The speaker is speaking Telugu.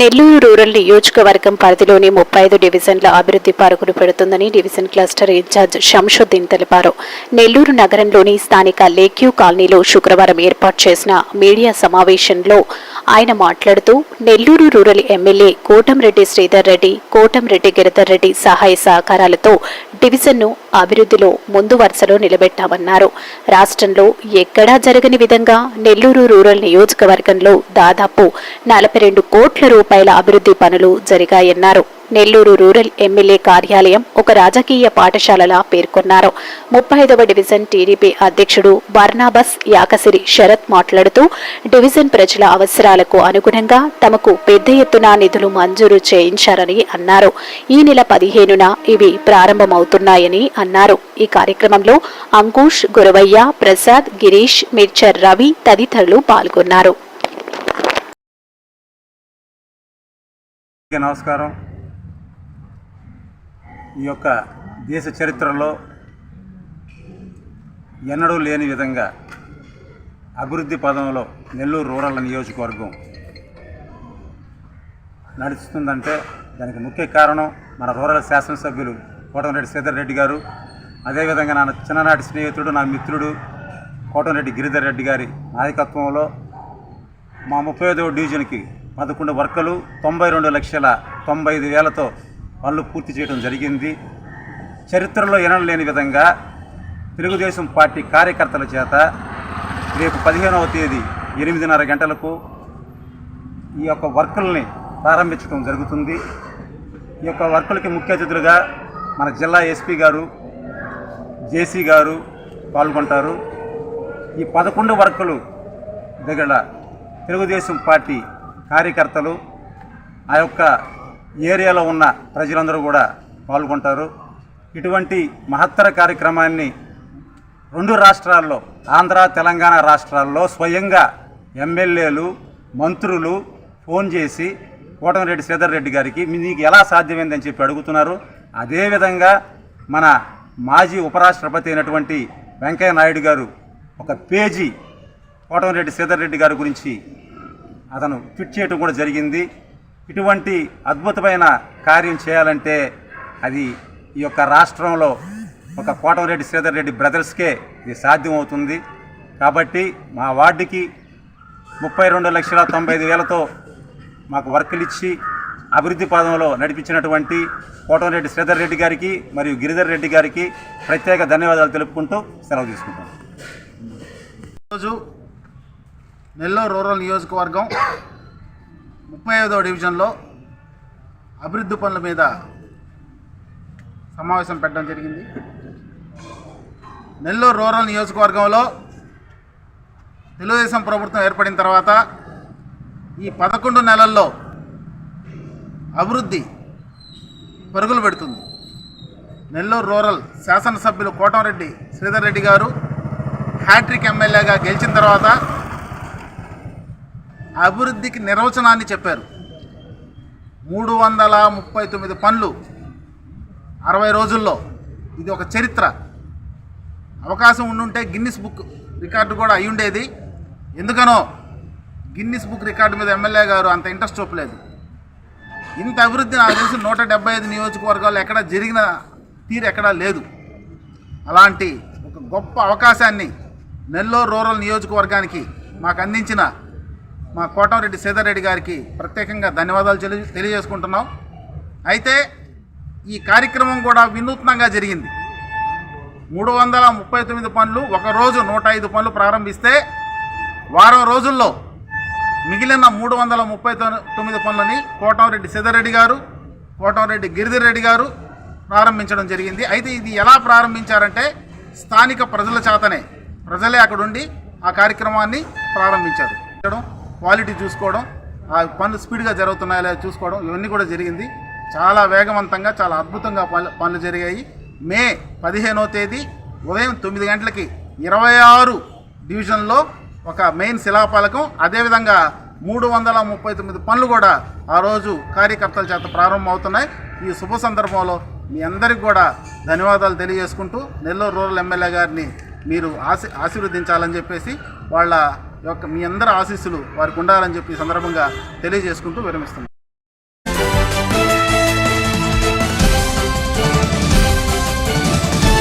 నెల్లూరు రూరల్ నియోజకవర్గం పరిధిలోని ముప్పై ఐదు డివిజన్ల అభివృద్ధి పరుగులు పెడుతుందని డివిజన్ క్లస్టర్ ఇన్ఛార్జ్ షంషుద్దీన్ తెలిపారు. నెల్లూరు నగరంలోని స్థానిక లేక్యూ కాలనీలో శుక్రవారం ఏర్పాటు చేసిన మీడియా సమావేశంలో ఆయన మాట్లాడుతూ నెల్లూరు రూరల్ ఎమ్మెల్యే కోటంరెడ్డి శ్రీధర్ రెడ్డి కోటంరెడ్డి గిరిధర్ రెడ్డి సహాయ సహకారాలతో డివిజన్ను అభివృద్ధిలో ముందు వరుసలో నిలబెట్టామన్నారు. రాష్ట్రంలో ఎక్కడా జరగని విధంగా నెల్లూరు రూరల్ నియోజకవర్గంలో దాదాపు నలభై రెండు కోట్ల రూపాయల అభివృద్ధి పనులు జరిగాయన్నారు. నెల్లూరు రూరల్ ఎమ్మెల్యే కార్యాలయం ఒక రాజకీయ పాఠశాలలా పేర్కొన్నారు. ముప్పై ఐదవ డివిజన్ టీడీపీ అధ్యక్షుడు బర్నాబస్ యాకసిరి శరత్ మాట్లాడుతూ డివిజన్ ప్రజల అవసరాలకు అనుగుణంగా తమకు పెద్ద ఎత్తున నిధులు మంజూరు చేయించారని అన్నారు. ఈ నెల పదిహేనున ఇవి ప్రారంభమవుతున్నాయని అన్నారు. ఈ కార్యక్రమంలో అంకుష్ గురవయ్య ప్రసాద్ గిరీష్ మిర్చర్ రవి తదితరులు పాల్గొన్నారు. నమస్కారం. ఈ యొక్క దేశ చరిత్రలో ఎన్నడూ లేని విధంగా అభివృద్ధి పదంలో నెల్లూరు రూరల్ నియోజకవర్గం నడుస్తుందంటే దానికి ముఖ్య కారణం మన రూరల్ శాసనసభ్యులు కోటమిరెడ్డి శ్రీధర్ రెడ్డి గారు. అదేవిధంగా నా చిన్ననాటి స్నేహితుడు నా మిత్రుడు కోటమిరెడ్డి గిరిధర్ రెడ్డి గారి నాయకత్వంలో మా ముప్పై ఐదవ డివిజన్కి పదకొండు వర్కలు తొంభై రెండు లక్షల తొంభై ఐదు వేలతో పనులు పూర్తి చేయడం జరిగింది. చరిత్రలో ఎనలేని విధంగా తెలుగుదేశం పార్టీ కార్యకర్తల చేత రేపు పదిహేనవ తేదీ ఎనిమిదిన్నర గంటలకు ఈ యొక్క వర్కుల్ని ప్రారంభించడం జరుగుతుంది. ఈ యొక్క వర్కులకి ముఖ్య అతిథులుగా మన జిల్లా ఎస్పీ గారు జేసీ గారు పాల్గొంటారు. ఈ పదకొండు వర్కులు దగ్గర తెలుగుదేశం పార్టీ కార్యకర్తలు ఆ యొక్క ఏరియాలో ఉన్న ప్రజలందరూ కూడా పాల్గొంటారు. ఇటువంటి మహత్తర కార్యక్రమాన్ని రెండు రాష్ట్రాల్లో ఆంధ్ర తెలంగాణ రాష్ట్రాల్లో స్వయంగా ఎమ్మెల్యేలు మంత్రులు ఫోన్ చేసి కోటమిరెడ్డి శ్రీధర్ రెడ్డి గారికి మీకు ఎలా సాధ్యమైందని చెప్పి అడుగుతున్నారు. అదేవిధంగా మన మాజీ ఉపరాష్ట్రపతి అయినటువంటి వెంకయ్య నాయుడు గారు ఒక పేజీ కోటమిరెడ్డి శ్రీధర్ రెడ్డి గారి గురించి అతను ట్విట్ చేయడం కూడా జరిగింది. ఇటువంటి అద్భుతమైన కార్యం చేయాలంటే అది ఈ యొక్క రాష్ట్రంలో ఒక కోటమిరెడ్డి శ్రీధర్ రెడ్డి బ్రదర్స్కే ఇది సాధ్యమవుతుంది. కాబట్టి మా వార్డుకి ముప్పై రెండు లక్షల తొంభై ఐదు వేలతో మాకు వర్కులు ఇచ్చి అభివృద్ధి పదంలో నడిపించినటువంటి కోటమిరెడ్డి శ్రీధర్ రెడ్డి గారికి మరియు గిరిధర్ రెడ్డి గారికి ప్రత్యేక ధన్యవాదాలు తెలుపుకుంటూ సెలవు తీసుకుంటాం. ఈరోజు నెల్లూరు రూరల్ నియోజకవర్గం ముప్పై ఐదో డివిజన్లో అభివృద్ధి పనుల మీద సమావేశం పెట్టడం జరిగింది. నెల్లూరు రూరల్ నియోజకవర్గంలో తెలుగుదేశం ప్రభుత్వం ఏర్పడిన తర్వాత ఈ పదకొండు నెలల్లో అభివృద్ధి పరుగులు పెడుతుంది. నెల్లూరు రూరల్ శాసనసభ్యులు కోటంరెడ్డి శ్రీధర్ రెడ్డి గారు హ్యాట్రిక్ ఎమ్మెల్యేగా గెలిచిన తర్వాత అభివృద్ధికి నిర్వచనాన్ని చెప్పారు. మూడు వందల ముప్పై తొమ్మిది పనులు అరవై రోజుల్లో. ఇది ఒక చరిత్ర. అవకాశం ఉండుంటే గిన్నిస్ బుక్ రికార్డు కూడా అయి ఉండేది ఎందుకనో గిన్నిస్ బుక్ రికార్డు మీద ఎమ్మెల్యే గారు అంత ఇంట్రెస్ట్ చూపలేదు. ఇంత అభివృద్ధి నాకు తెలిసి నూట డెబ్బై ఐదు నియోజకవర్గాల్లో ఎక్కడ జరిగిన తీరు ఎక్కడా లేదు. అలాంటి ఒక గొప్ప అవకాశాన్ని నెల్లూరు రూరల్ నియోజకవర్గానికి మాకు అందించిన మా కోటంరెడ్డి సీతారెడ్డి గారికి ప్రత్యేకంగా ధన్యవాదాలు తెలియ తెలియజేసుకుంటున్నాం. అయితే ఈ కార్యక్రమం కూడా వినూత్నంగా జరిగింది. మూడు వందల ముప్పై తొమ్మిది పనులు ఒక రోజు నూట ఐదు పనులు ప్రారంభిస్తే వారం రోజుల్లో మిగిలిన మూడు వందల ముప్పై తొమ్మిది పనులని కోటంరెడ్డి సిద్ధారెడ్డి గారు కోటంరెడ్డి గిరిధర్ రెడ్డి గారు ప్రారంభించడం జరిగింది. అయితే ఇది ఎలా ప్రారంభించారంటే స్థానిక ప్రజల చేతనే ప్రజలే అక్కడుండి ఆ కార్యక్రమాన్ని ప్రారంభించారు. క్వాలిటీ చూసుకోవడం ఆ పనులు స్పీడ్గా జరుగుతున్నాయా లేదా చూసుకోవడం ఇవన్నీ కూడా జరిగింది. చాలా వేగవంతంగా చాలా అద్భుతంగా పనులు పనులు జరిగాయి. మే పదిహేనో తేదీ ఉదయం తొమ్మిది గంటలకి ఇరవై ఆరు డివిజన్లో ఒక మెయిన్ శిలాపాలకం అదేవిధంగా మూడు వందల ముప్పై తొమ్మిది పనులు కూడా ఆ రోజు కార్యకర్తల చేత ప్రారంభమవుతున్నాయి. ఈ శుభ సందర్భంలో మీ అందరికి కూడా ధన్యవాదాలు తెలియజేసుకుంటూ నెల్లూరు రూరల్ ఎమ్మెల్యే గారిని మీరు ఆశీ ఆశీర్వదించాలని చెప్పేసి వాళ్ళ యొక్క మీ అందరి ఆశీస్సులు వారికి ఉండాలని చెప్పి సందర్భంగా తెలియజేసుకుంటూ విరమిస్తున్నాను